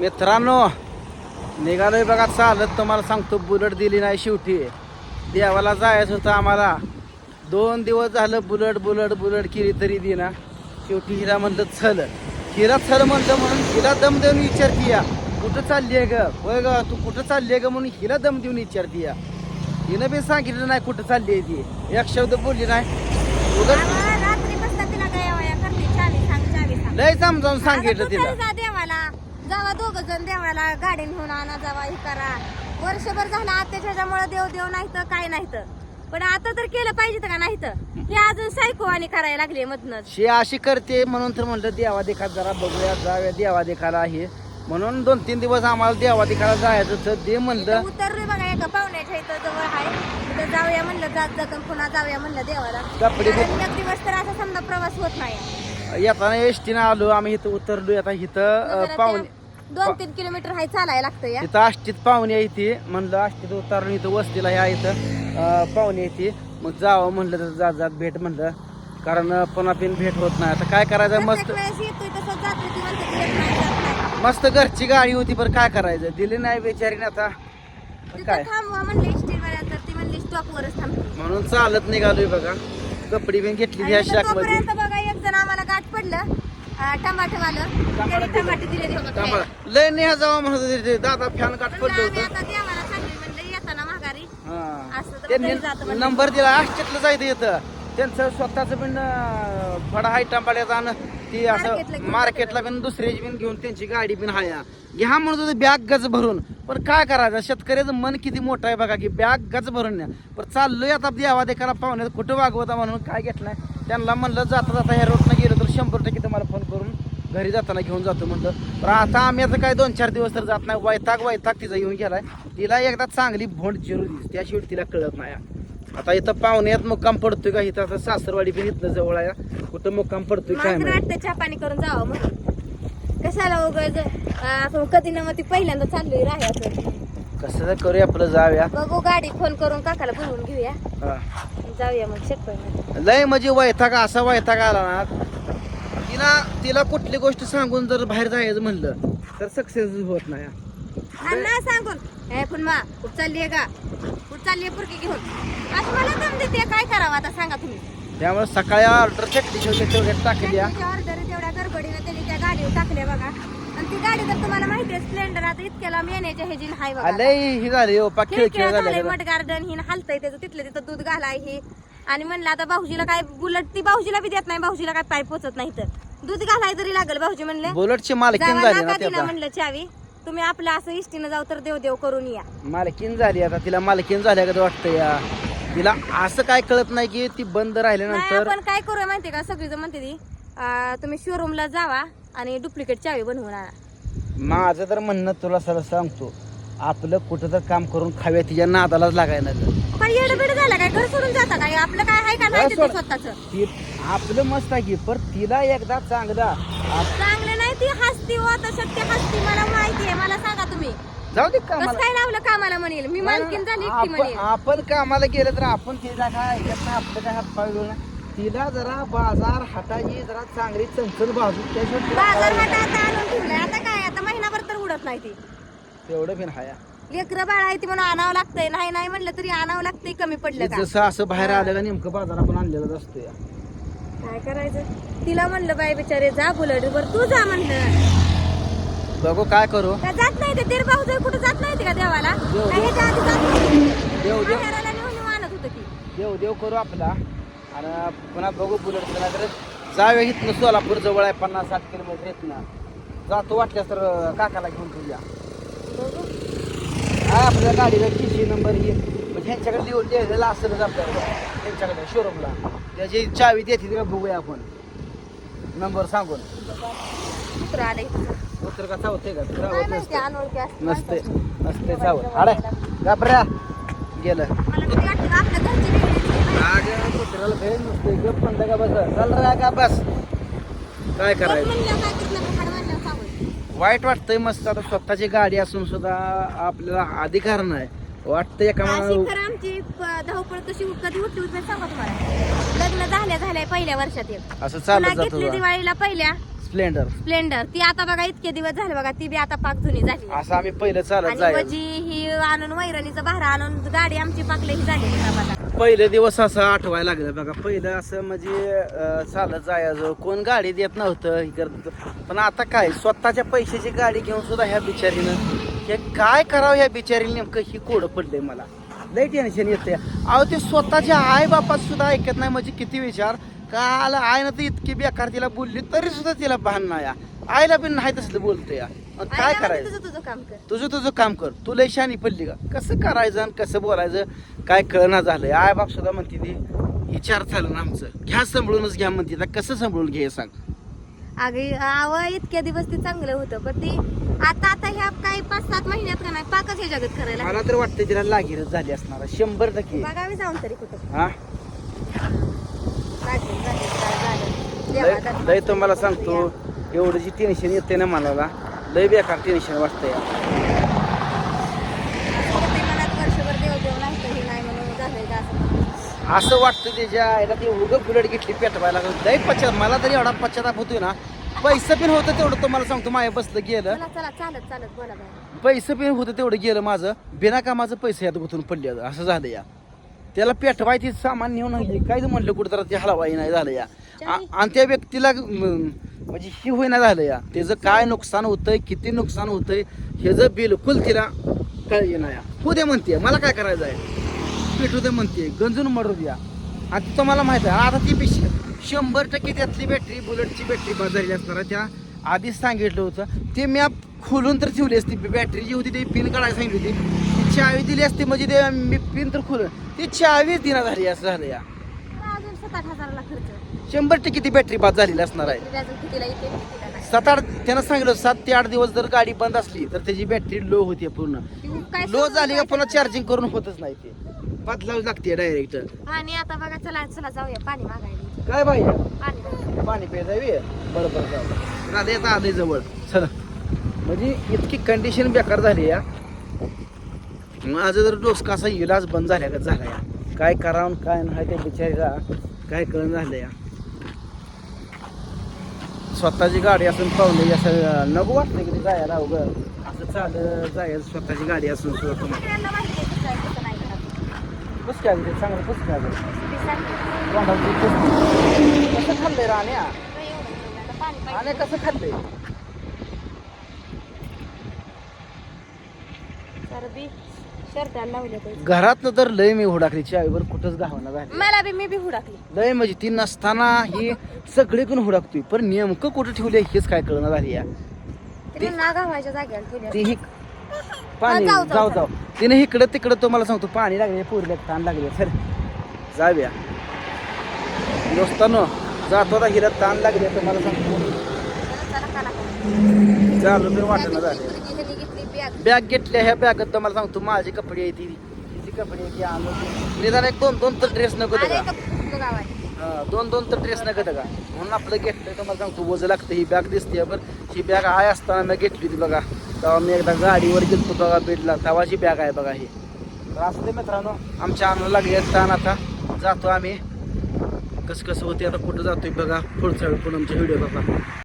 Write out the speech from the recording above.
मित्रांनो निघालोय बघा चालत तुम्हाला सांगतो बुलट दिली नाही शेवटी. देवाला जायचं होतं आम्हाला. दोन दिवस झालं बुलट बुलट बुलट केली तरी दिना. शेवटी हिला म्हणलं चल. हिला चल म्हणलं म्हणून हिला दम देऊन विचारती या कुठं चालली आहे ग? होय ग तू कुठं चालली आहे ग म्हणून हिला दम देऊन विचारती या हिनं बी सांगितलं नाही कुठं चालली आहे ती. एक शब्द बोलली नाही. उगाच लय समजावून सांगितलं तिला. जावा दोघ जण देवाला गाडी घेऊन आणा जावा हे करा. वर्षभर झालं अत्याच्यामुळे देव देव नाही तर काय नाही तर. पण आता तर केलं पाहिजे का नाही तर? हे अजून सायको आणि करायला लागले मधनच. शी अशी करते म्हणून तर म्हणलं देवा देखा जरा बघूया जाऊया देवा देखाला आहे. म्हणून दोन तीन दिवस आम्हाला देवा देखाला जायचं तर ते म्हणलं. उतरलोय बघा एका पाहुण्याच्या इथं जवळ आहे. तिथं जाऊया म्हणलं जात जात पुन्हा जाऊया म्हणलं देवाला. कपडे कारण एक दिवस तर असा समजा प्रवास होत नाही. येताना एस टीनं आलो आम्ही इथं उतरलो आता इथं पाहुणे दोन तीन किलोमीटर हाय चालायला लागतं या. इथं आष्टीत पाहुणे इथे म्हणलं आष्टीत उतरून इथं वस्तीला ह्या इथं. पाहुणे येते. मग जावं म्हणलं तर जात जात भेट म्हणलं. कारण पुन्हा पिन भेट होत नाही. आता काय करायचं? मस्त येत. मस्त घरची गाडी होती बरं काय करायचं? दिली नाही बेचारीने आता. काय? म्हणून चालत निघालोय बघा. कपडे बिन घेतली बघा एक जण आम्हाला गाठ पडलं. टमाटरवालं टमाटे दिले. लय नेहा जावा म्हणत होते. दादा फॅन काट पडलं होतं येताना माघारी हा. असं. नंबर दिला आष्टीतलं जायचं येतं त्यांचं स्वतःच पण फडा हाय टमाट्याचा आणि ती असं मार्केटला पण दुसऱ्याची पण घेऊन त्यांची गाडी पण हाया. घ्या म्हणत होते बॅग गज भरून. पण काय करायचं? शेतकऱ्याचं मन किती मोठं आहे बघा की बॅग गज भरून न्या. पण चाललोय आता देवा देखाला पाहुण्यात. कुठं वागवता म्हणून काय घेतलंय त्यांना म्हणलं जाता जाता ह्या रोडनं गेलं तर शंभर टक्के तुम्हाला फोन करून घरी जाताना घेऊन जातो म्हणलं. पण आता आम्ही आता काय दोन चार दिवस तर जात नाही. वैताग वैताग तिचा येऊन गेलाय. तिला एकदा चांगली भोंड चिरू दिस त्याशिवाय तिला कळत नाही. आता इथं पाहुण्यात मुक्काम पडतोय का? इथं आता सासरवाडी पण इथं जवळ आहे. कुठं मुक्काम पडतोय काय मला माहिती? वाटतं चहा पाणी करून जावं मग. कशाला उगाच आपण कधी ना मग ती पहिल्यांदा चाललोय राहायचं कसं तर करूया आपलं जाऊया. बघू गाडी फोन करून काकाला बोलवून घेऊया. हा. जाऊया मग शेतकरी लय म्हणजे वैताग असा वैताग आला ना. तिला तिला कुठली गोष्ट सांगून जर बाहेर जायचं म्हणलं तर सक्सेस होत नाही. ना सांगून. हे पण मा कुठ चालली आहे का? कुठ चालली आहे पुरकी घेऊन. आज मला दम देते. काय करावं आता? सांगा तुम्ही. त्यामुळे सकाळी ऑर्डर चटणी शेवटी तेवढ्यात टाकली हा. ऑर्डर तेवढ्या गडबडीनं त्यांनी त्या गाडीवर टाकल्या बघा. आणि ती गाडी तर तुम्हाला माहिती आहे स्प्लेंडर आता इतक्या लांब येण्याच्या ह्याची हाय बघा आ, लय ही झाली हो खेळ खेळ खिळखिळा झालंय झाले मठ गार्डन. ही हलतंय त्याचं. तिथलं तिथं दूध घालाय ही. आणि म्हणलं आता भाऊजीला काय बुलट ती भाऊजीला बी देत नाही. भाऊजीला काय पाय पोचत नाही तर. दूध घालाय तरी लागल भाऊजी म्हणले. बुलेटची मालकीन जावा झाली नका ना तिला त्याचा. म्हणलं चावी. तुम्ही आपलं असं इष्टीनं जाऊ तर देव देव करून या. मालकीन झाली आता. तिला मालकीन झाल्या का वाटतं या. तिला असं काय कळत नाही की ती बंद नाही राहिल्यानंतर आपण काय करूया माहितीये का? सगळी जण म्हणते ती अं, तुम्ही शोरूमला जावा आणि डुप्लिकेट चावी बनवून आणा. माझं तर म्हणणं तुला सरळ सांगतो. आपलं कुठं तर काम करून खाव्या तिच्या नादालाच लागायला लागलं. पण येडबिड झालं काय? घर सोडून जाता काय? आपलं काय आहे का नाही घर तिथं सोड. स्वतःच? ती आपलं मस्त आहे की पर तिला एकदा चांगला आप- चांगलं ती हसती हो आता शक्य हसती. मला माहिती आहे. मला सांगा तुम्ही. जाऊ दे कसं कामाला काय लावलं कामाला म्हणेल? मी मालकीन झाली एकटी आपण म्हणेल. आपण कामाला गेलं तर आपण तिला काय ऐकत नाही आपलं काय हात पाय ना तिला जरा बाजार हाताची जरा चांगली चंचल बाजू त्याशिवाय तिला बाजार हाट आता आणून ठेवलाय. आता काय? आता महिनाभर तर उडत नाही ती. तेवढं पण हाया. लेकरं बाळ आहे ती म्हणून आणावं लागतंय. नाही नाही म्हणलं तरी आणावं लागतंय. कमी पडलं का? जसं असं बाहेर आलं का नेमकं बाजार आपण आणलेलाच असतो या काय करायचं? तिला म्हणलं बाई बिचारे जा बुलट वर तू जा म्हणलं. बघू काय करू. का जात नाही ते? दीर भाऊ जर कुठं जात नाही का देवाला? देव, काय ह्याच्या आधी जात नव्हती? देव देव माहेराला नेऊन नेऊन आणत होतं की देव देव करू आपला. आणि पुन्हा बघू बुलेट तर जाऊया इथनं सोलापूर जवळ आहे पन्नास साठ किलोमीटर इथनं. जातो वाटल्यास तर काकाला घेऊन ठेवूया बघू. हा आपल्या गाडीला किती नंबर ही म्हणजे ह्यांच्याकडे लिहून लिहिलेलं असेलच आपल्याला. त्यांच्याकडे शोरूमला त्याची चावी देते का बघूया आपण. नंबर सांगून. कुत्रं आलंय उत्तर का चावते का? चावत नसते नसते चावत. अरे घाबऱ्या गेलं. वाटतं का भेट नसते. गप म्हणलं बस? चल रे का बस. काय करायचं. वाईट वाटतंय मस्त. आता स्वतःची गाडी असून सुद्धा आपल्याला अधिकार नाही. वाटतं एका अशी खरं आमची प- धावपळ कशी कधी उठली उठली सांगा तुम्हाला. लग्न झाल्या झाल्या पहिल्या वर्षात एक. असं पुन्हा चालत घेतली. दिवाळीला पहिल्या. स्प्लेंडर स्प्लेंडर ती आता बघा इतके दिवस झाले बघा ती बी आता पाक जुनी झाली. असं आम्ही पहिलं चालत आणि जायचं. वजी ही आणून वैरणीचं भारा आणून गाडी आमची पाकले ही झालेली का बघा. पहिले दिवस असं आठवायला लागलं बघा. पहिलं असं म्हणजे अं, चालत जायचं. कोण गाडी देत नव्हतं हे करत होतं. पण आता काय स्वतःच्या पैशाची गाडी घेऊन सुद्धा ह्या बिचारीनं हे काय करावं ह्या बिचारीला नेमकं? ही कोडं पडलंय मला. लय टेन्शन येते अहो ते स्वतःच्या आई बापात सुद्धा ऐकत नाही. म्हणजे किती विचार? काल आईनं तर इतकी बेकार तिला बोलली तरी सुद्धा तिला भान नाही आईला पण नाही तसलं बोलतोय मग काय करायचं? तुझं तुझं काम कर. तुझं तुझं काम कर. तू लय शानी पडली का? कसं करायचं आणि कसं बोलायचं? काय कळना झालंय. आय बाप सुद्धा म्हणते ती विचार चालू ना आमचं. घ्या सांभाळूनच घ्या म्हणते. आता कसं सांभाळून घे हे सांग. अगे आव इतक्या दिवस ते चांगलं होतं पण ती आता आता ह्या काही पाच सात महिन्यात का नाही पाकच हे जगत करायला. मला तर वाटतं तिला लागीरच झाली असणार आहे, शंभर टक्के. बघावी जाऊन तरी कुठं. हा? लागेल, लागेल, काय. लय देवा, धर्माचं लय तुम्हाला सांगतो. एवढं जी टेन्शन येते ना मला लय बेकार टेन्शन वाटतंय. ते मनात वर्षभर देव देव नाही तर हे नाही म्हणून झालंय का असं? असं वाटतं त्याच्या आईला ती उगं बुलेट घेतली पेटवायला लय पश्चात मला तरी एवढा पश्चाताप होतोय ना पैसे पण होतं तेवढं तुम्हाला सांगतो माया बसलं गेलं. चला चला चालत चालत बोला पैसे पण होतं तेवढं गेलं माझं. बिना कामाचं पैसे यात गुंतून पडले असं झालं या. त्याला पेटवायची सामान नेऊन आणली. काय जर म्हणलं कुठं तर ते हलवाई नाही झालं या. आ- आणि त्या व्यक्तीला म, म्हणजे ही होईना झालं या. त्याचं काय नुकसान होतंय किती नुकसान होतंय हे जर बिलकुल तिला कळली नाही हो दे म्हणते. मला काय करायचं आहे? पेटू दे म्हणते. गंजून मरू द्या. आणि तुम्हाला माहीत आहे. आता ती बी श- शंभर टक्के त्यातली बॅटरी बुलेटची बॅटरी बाजारली असणार. आहे. त्या आधीच सांगितलं होतं. ते मी आप- खोलून तर ठेवली असती. बॅटरी जी होती ती पिन काढायला सांगितली होती. ती चावी दिली असती म्हणजे ते मी पिन तर खोलून. ती चावीच दिना झाली असं झालं या. शंभर टक्के ती बॅटरी बाद झालेली असणार आहे. नाही. सात आठ त्यानं सांगितलं सात ते आठ दिवस जर गाडी बंद असली तर त्याची बॅटरी लो होते पूर्ण. लो झाली का पुन्हा? चार्जिंग करून होतच नाही ते. बदलावी लागते डायरेक्ट पाणी आता बघा चला चला जाऊया. पाणी मागायला. काय बाई? पाणी. प्यायचं आहे बरं बरं जाऊ राधे आता आलंय जवळ. चला. म्हणजे इतकी कंडिशन बेकार झाली या. माझं जर डोसका असा इलाज बंद झाल्या का झाला या. काय करावं काय नाही त्या बिचारीला काय कळण झालं या. स्वतःची गाडी असून पाहुणे असं नको वाटतं की ते जायला अवघड. असं चालत जायचं स्वतःची गाडी असून सुद्धा तुम्हाला सगळ्यांना माहिती आहे कसं आहे, कसं नाही करायचं. कसं काय ते चांगलं कसं काय ती सांगते, तोंडात दूध कसं- खाल्लंय राण्या. आणि कसं खाल्लंय? पाहिजे घरातनं तर लय मी हुडाकली. चावीवर कुठंच गावना झाली मला बी मी बी हुडाकली. लय म्हणजे ती नसताना ही सगळीकडून हुडाकतोय. पण नेमकं कुठं ठेवले हेच काय कळणार झाली या. ती ही पाणी जाऊ, जाऊ तिने इकडं तिकडं तुम्हाला सांगतो पाणी लागले पोरीला ताण लागले सर जाऊया. दोस्तानो जातो आता हिला ताण लागले तुम्हाला सांगतो चला, तर वाटणं झाले. घेतली बॅग? बॅग घेतल्या ह्या बॅगात तुम्हाला सांगतो माझे कपडे आहे ती. तिची कपडे आहे ती आणून निदान एक दोन दोन तर ड्रेस नको आले का? हा, दोन दोन तर ड्रेस नका का? म्हणून आपलं घेतलंय तुम्हाला सांगतो वज लागतं ही बॅग दिसते बरं. ही बॅग आहे असताना मी घेतली होती बघा. तेव्हा मी एकदा गाडीवर गेलतो बघा बेडला. तेव्हाची बॅग आहे बघा ही. तर असं ते मित्रांनो. आमच्या आणून लागली ताण आता. जातो आम्ही. कसं कसं होते आता कुठं जातोय बघा. पुढचा वेळ पण आमच्या व्हिडिओ बघा.